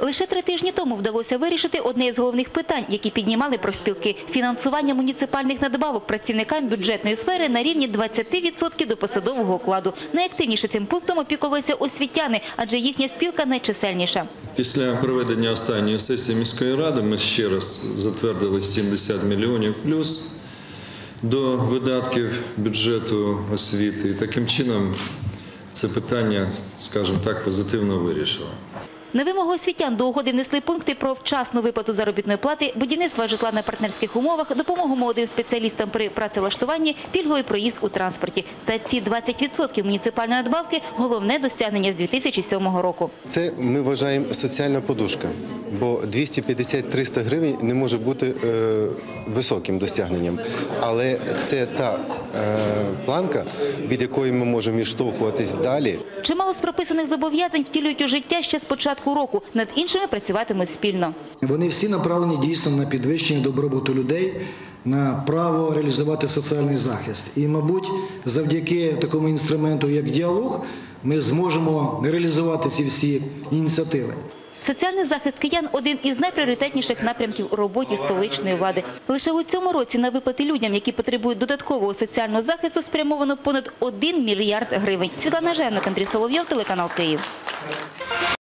Лише три тижні тому вдалося вирішити одне із головних питань, які піднімали профспілки – фінансування муніципальних надбавок працівникам бюджетної сфери на рівні 20% до посадового окладу. Найактивніше цим пунктом опікувалися освітяни, адже їхня спілка найчисельніша. Після проведення останньої сесії міської ради ми ще раз затвердили 70 мільйонів плюс до видатків бюджету освіти. І таким чином це питання, скажімо так, позитивно вирішило. На вимогу освітян до угоди внесли пункти про вчасну виплату заробітної плати, будівництво житла на партнерських умовах, допомогу молодим спеціалістам при працевлаштуванні, пільговий проїзд у транспорті. Та ці 20% муніципальної надбавки – головне досягнення з 2007 року. Це ми вважаємо соціальна подушка, бо 250-300 гривень не може бути е, високим досягненням. Але це та планка, від якої ми можемо відштовхуватись далі. Чимало з прописаних зобов'язань втілюють у життя ще з початку року. Над іншими працюватимуть спільно. Вони всі направлені дійсно на підвищення добробуту людей, на право реалізувати соціальний захист. І, мабуть, завдяки такому інструменту, як діалог, ми зможемо реалізувати ці всі ініціативи. Соціальний захист киян – один із найпріоритетніших напрямків у роботі столичної влади. Лише у цьому році на виплати людям, які потребують додаткового соціального захисту, спрямовано понад 1 мільярд гривень. Світлана Жерник, Андрій Соловйов, телеканал «Київ».